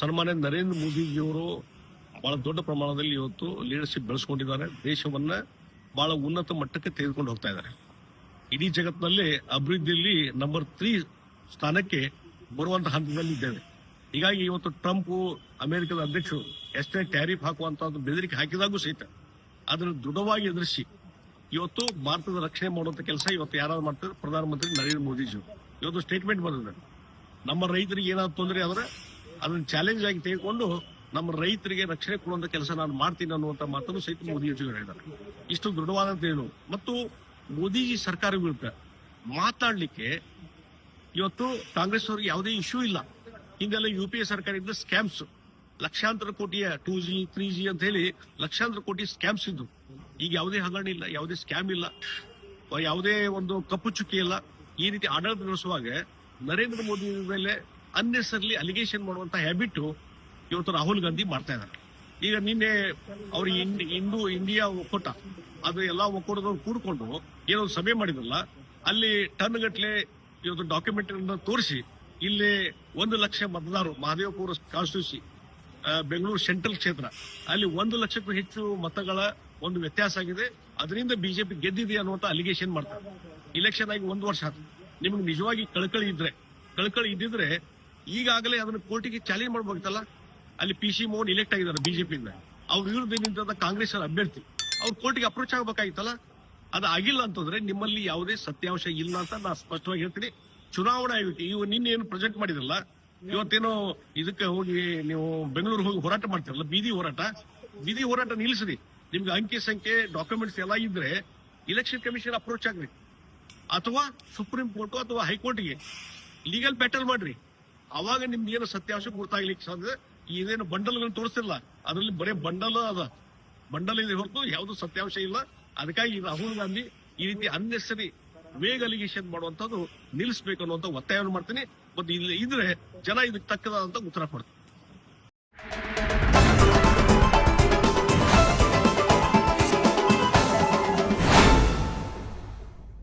ಸನ್ಮಾನ್ಯ ನರೇಂದ್ರ ಮೋದಿಜಿಯವರು ಬಹಳ ದೊಡ್ಡ ಪ್ರಮಾಣದಲ್ಲಿ ಇವತ್ತು ಲೀಡರ್ಶಿಪ್ ಬೆಳೆಸ್ಕೊಂಡಿದ್ದಾರೆ. ದೇಶವನ್ನ ಬಹಳ ಉನ್ನತ ಮಟ್ಟಕ್ಕೆ ತೆಗೆದುಕೊಂಡು ಹೋಗ್ತಾ ಇದ್ದಾರೆ. ಇಡೀ ಜಗತ್ತಿನಲ್ಲಿ ಅಭಿವೃದ್ಧಿಯಲ್ಲಿ ನಂಬರ್ ತ್ರೀ ಸ್ಥಾನಕ್ಕೆ ಬರುವಂತಹ ಹಂತದಲ್ಲಿ ಇದ್ದೇವೆ. ಹೀಗಾಗಿ ಇವತ್ತು ಟ್ರಂಪ್ ಅಮೆರಿಕದ ಅಧ್ಯಕ್ಷರು ಎಷ್ಟೇ ಟ್ಯಾರಿಫ್ ಹಾಕುವಂತ ಬೆದರಿಕೆ ಹಾಕಿದಾಗೂ ಸಹಿತ ಅದನ್ನು ದೃಢವಾಗಿ ಎದುರಿಸಿ ಇವತ್ತು ಭಾರತದ ರಕ್ಷಣೆ ಮಾಡುವಂತ ಕೆಲಸ ಇವತ್ತು ಯಾರು ಮಾಡ್ತಾರೆ ಪ್ರಧಾನಮಂತ್ರಿ ನರೇಂದ್ರ ಮೋದಿಜಿ ಇವತ್ತು ಸ್ಟೇಟ್ಮೆಂಟ್ ಬಂದಿದೆ. ನಮ್ಮ ರೈತರಿಗೆ ಏನಾದ್ರು ತೊಂದರೆ ಆದ್ರೆ ಅದನ್ನ ಚಾಲೆಂಜ್ ಆಗಿ ತೆಗೆದುಕೊಂಡು ನಮ್ಮ ರೈತರಿಗೆ ರಕ್ಷಣೆ ಕೊಡುವಂತ ಕೆಲಸ ನಾನು ಮಾಡ್ತೀನಿ ಅನ್ನುವಂತ ಮಾತನ್ನು ಸಹಿತ ಮೋದಿಜಿ ಹೇಳಿದ್ದಾರೆ. ಇಷ್ಟು ದೃಢವಾದಂತ ಏನು ಮತ್ತು ಮೋದಿಜಿ ಸರ್ಕಾರ ವಿರುದ್ಧ ಮಾತಾಡ್ಲಿಕ್ಕೆ ಇವತ್ತು ಕಾಂಗ್ರೆಸ್ ಅವ್ರಿಗೆ ಯಾವುದೇ ಇಶ್ಯೂ ಇಲ್ಲ. ಹಿಂದೆಲ್ಲ ಯು ಪಿ ಎ ಸರ್ಕಾರದಿಂದ ಸ್ಕ್ಯಾಮ್ಸ್ ಲಕ್ಷಾಂತರ ಕೋಟಿಯ ಟೂ ಜಿ ತ್ರೀ ಜಿ ಅಂತ ಹೇಳಿ ಲಕ್ಷಾಂತರ ಕೋಟಿ ಸ್ಕ್ಯಾಮ್ಸ್ ಇದ್ದು. ಈಗ ಯಾವುದೇ ಹಗರಣ ಇಲ್ಲ, ಯಾವುದೇ ಸ್ಕ್ಯಾಮ್ ಇಲ್ಲ, ಯಾವುದೇ ಒಂದು ಕಪ್ಪು ಚುಕ್ಕಿ ಇಲ್ಲ. ಈ ರೀತಿ ಆಡಳಿತ ನಡೆಸುವಾಗ ನರೇಂದ್ರ ಮೋದಿ ಮೇಲೆ ಅನ್ನೆಸರ್ಲಿ ಅಲಿಗೇಷನ್ ಮಾಡುವಂತ ಹ್ಯಾಬಿಟ್ ಇವತ್ತು ರಾಹುಲ್ ಗಾಂಧಿ ಮಾಡ್ತಾ ಇದ್ದಾರೆ ಈಗ ನಿನ್ನೆ ಅವ್ರ ಇಂದು ಇಂಡಿಯಾ ಒಕ್ಕೂಟ, ಅದು ಎಲ್ಲಾ ಒಕ್ಕೂಟದವ್ರು ಕೂಡ್ಕೊಂಡು ಏನೋ ಸಭೆ ಮಾಡಿದ್ರಲ್ಲ, ಅಲ್ಲಿ ಟನ್ ಗಟ್ಲೆ ಇವತ್ತು ಡಾಕ್ಯುಮೆಂಟ್ ತೋರಿಸಿ, ಇಲ್ಲಿ ಒಂದು ಲಕ್ಷ ಮತದಾರರು ಮಹದೇವಪುರ ಕಾನ್ಸ್ಟಿಟ್ಯೂನ್ಸಿ ಬೆಂಗಳೂರು ಸೆಂಟ್ರಲ್ ಕ್ಷೇತ್ರ, ಅಲ್ಲಿ ಒಂದು ಲಕ್ಷಕ್ಕೂ ಹೆಚ್ಚು ಮತಗಳ ಒಂದು ವ್ಯತ್ಯಾಸ ಆಗಿದೆ, ಅದರಿಂದ ಬಿಜೆಪಿ ಗೆದ್ದಿದೆ ಅನ್ನುವಂತ ಅಲಿಗೇಷನ್ ಮಾಡ್ತಾರೆ. ಇಲೆಕ್ಷನ್ ಆಗಿ ಒಂದು ವರ್ಷ ಆಯ್ತು ನಿಮ್ಗೆ ನಿಜವಾಗಿ ಕಳಕಳಿ ಇದ್ರೆ, ಕಳಕಳಿ ಇದ್ದಿದ್ರೆ ಈಗಾಗಲೇ ಅದನ್ನ ಕೋರ್ಟಿಗೆ ಚಾಲೆಂಜ್ ಮಾಡ್ಬೇಕಲ್ಲ ಅಲ್ಲಿ ಪಿ ಸಿ ಮೋಹನ್ ಇಲೆಕ್ಟ್ ಆಗಿದ್ದಾರೆ ಬಿಜೆಪಿಯಿಂದ ಅವ್ರ ವಿರುದ್ಧ ನಿಂತ ಕಾಂಗ್ರೆಸ್ ಅಭ್ಯರ್ಥಿ. ಅವ್ರು ಕೋರ್ಟಿಗೆ ಅಪ್ರೋಚ್ ಆಗಬೇಕಾಗಿತ್ತಲ್ಲ, ಅದು ಆಗಿಲ್ಲ ಅಂತಂದ್ರೆ ನಿಮ್ಮಲ್ಲಿ ಯಾವುದೇ ಸತ್ಯಾಂಶ ಇಲ್ಲ ಅಂತ ನಾ ಸ್ಪಷ್ಟವಾಗಿ ಹೇಳ್ತೀನಿ. ಚುನಾವಣಾ ಆಯೋಗ ಇವು ನಿನ್ನೆ ಏನು ಪ್ರೆಸೆಂಟ್ ಮಾಡಿದ್ರಲ್ಲ, ಇವತ್ತೇನೋ ಇದಕ್ಕೆ ಹೋಗಿ ನೀವು ಬೆಂಗಳೂರು ಹೋಗಿ ಹೋರಾಟ ಮಾಡ್ತಿರಲ್ಲ, ಬೀದಿ ಹೋರಾಟ ಬೀದಿ ಹೋರಾಟ ನಿಲ್ಲಿಸ್ರಿ. ನಿಮ್ಗೆ ಅಂಕಿ ಸಂಖ್ಯೆ ಡಾಕ್ಯುಮೆಂಟ್ಸ್ ಎಲ್ಲ ಇದ್ರೆ ಇಲೆಕ್ಷನ್ ಕಮಿಷನ್ ಅಪ್ರೋಚ್ ಆಗ್ರಿ ಅಥವಾ ಸುಪ್ರೀಂ ಕೋರ್ಟ್ ಅಥವಾ ಹೈಕೋರ್ಟ್ಗೆ ಲೀಗಲ್ ಬ್ಯಾಟಲ್ ಮಾಡ್ರಿ. ಅವಾಗ ನಿಮ್ಗೆ ಏನು ಸತ್ಯಾಂಶ ಗೊತ್ತಾಗ್ಲಿಕ್ಕೆ ಸಾಧ್ಯ? ಇದೇನು ಬಂಡಲ್ಗಳನ್ನ ತೋರಿಸ್ತಿರಲ್ಲ ಅದರಲ್ಲಿ ಬರೀ ಬಂಡಲ್ ಅದ. ಬಂಡಲ್ ಇದೆ ಹೊರತು ಯಾವುದು ಸತ್ಯಾಂಶ ಇಲ್ಲ. ಅದಕ್ಕಾಗಿ ರಾಹುಲ್ ಗಾಂಧಿ ಈ ರೀತಿ ಅನ್ನೆಸರಿ ವೇಗ ಅಲಿಗೇಷನ್ ಮಾಡುವಂತದ್ದು ನಿಲ್ಲಿಸಬೇಕು ಅನ್ನುವಂತ ಒತ್ತಾಯವನ್ನು ಮಾಡ್ತೀನಿ. ಮತ್ತು ಇಲ್ಲಿ ಇದ್ರೆ ಜನ ಇದಕ್ಕೆ ತಕ್ಕದಾದಂತ ಉತ್ತರ ಕೊಡ್ತಾರೆ